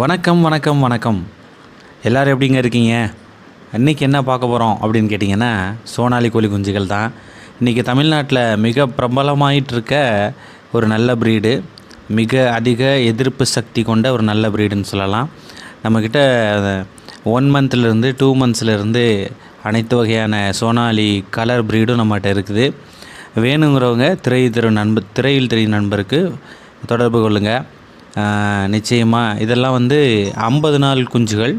வணக்கம் வணக்கம் வணக்கம். எல்லோரும் எப்படிங்க இருக்கீங்க? இன்றைக்கி என்ன பார்க்க போகிறோம் அப்படின்னு கேட்டிங்கன்னா சோனாலி கோழி குஞ்சுகள் தான். இன்றைக்கி தமிழ்நாட்டில் மிக பிரபலமாயிட்டு இருக்க ஒரு நல்ல ப்ரீடு மிக அதிக எதிர்ப்பு சக்தி கொண்ட ஒரு நல்ல ப்ரீடுன்னு சொல்லலாம். நம்மக்கிட்ட ஒன் மந்த்லேருந்து டூ மந்த்ஸ்லேருந்து அனைத்து வகையான சோனாலி கலர் ப்ரீடும் நம்மகிட்ட இருக்குது. வேணுங்கிறவங்க திரை திரு நண்பர் திரையில் திரை நண்பருக்கு தொடர்பு கொள்ளுங்கள் நிச்சயமாக இதெல்லாம் வந்து ஐம்பது நாள் குஞ்சுகள்.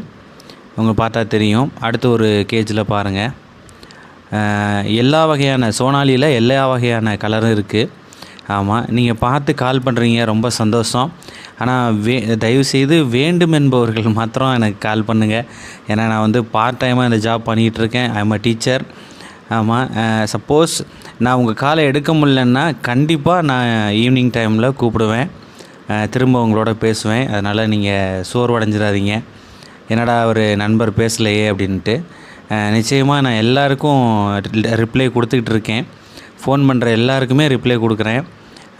உங்கள் பார்த்தா தெரியும். அடுத்து ஒரு கேஜில் பாருங்கள் எல்லா வகையான சோனாலியில் எல்லா வகையான கலரும் இருக்குது ஆமாம் நீங்கள் பார்த்து கால் பண்ணுறீங்க ரொம்ப சந்தோஷம். ஆனால் வே தயவுசெய்து வேண்டும் என்பவர்கள் மாத்திரம் எனக்கு கால் பண்ணுங்கள் ஏன்னா நான் வந்து பார்ட் டைமாக இந்த ஜாப் பண்ணிகிட்ருக்கேன் ஐ எம் அ டீச்சர் ஆமாம் சப்போஸ் நான் உங்கள் காலை எடுக்க முடியலன்னா கண்டிப்பாக நான் ஈவினிங் டைமில் கூப்பிடுவேன். திரும்ப உங்களோட பேசுவேன். அதனால் நீங்கள் சோர்வடைஞ்சிடாதீங்க என்னடா ஒரு நண்பர் பேசலையே அப்படின்ட்டு. நிச்சயமாக நான் எல்லாருக்கும் ரிப்ளை கொடுத்துக்கிட்டு இருக்கேன். ஃபோன் பண்ணுற எல்லாருக்குமே ரிப்ளை கொடுக்குறேன்.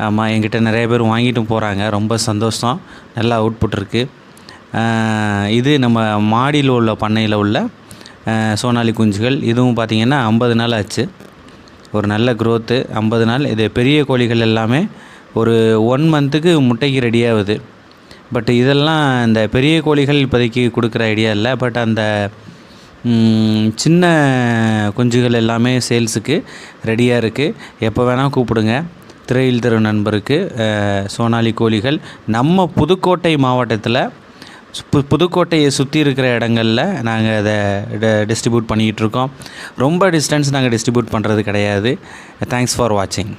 ஆமாம் என்கிட்ட நிறைய பேர் வாங்கிட்டும் போகிறாங்க ரொம்ப சந்தோஷம். நல்லா அவுட்புட் இருக்குது இது நம்ம மாடியில் உள்ள பண்ணையில் உள்ள சோனாலி குஞ்சுகள். இதுவும் பார்த்திங்கன்னா ஐம்பது நாள் ஆச்சு. ஒரு நல்ல க்ரோத்து ஐம்பது நாள். இது பெரிய கோழிகள் எல்லாமே ஒரு ஒன் மந்த்துக்கு முட்டைக்கு ரெடியாகுது பட் இதெல்லாம் இந்த பெரிய கோழிகள் இப்போதைக்கு கொடுக்குற ஐடியா இல்லை. பட் அந்த சின்ன குஞ்சுகள் எல்லாமே சேல்ஸுக்கு ரெடியாக இருக்குது எப்போ வேணால் கூப்பிடுங்க. திரையில் திரு நண்பருக்கு சோனாலி கோழிகள். நம்ம புதுக்கோட்டை மாவட்டத்தில் பு புதுக்கோட்டையை சுற்றி இருக்கிற இடங்களில் நாங்கள் அதை டிஸ்ட்ரிபியூட் பண்ணிக்கிட்டு இருக்கோம். ரொம்ப டிஸ்டன்ஸ் நாங்கள் டிஸ்ட்ரிபியூட் பண்ணுறது கிடையாது. தேங்க்ஸ் ஃபார் வாட்சிங்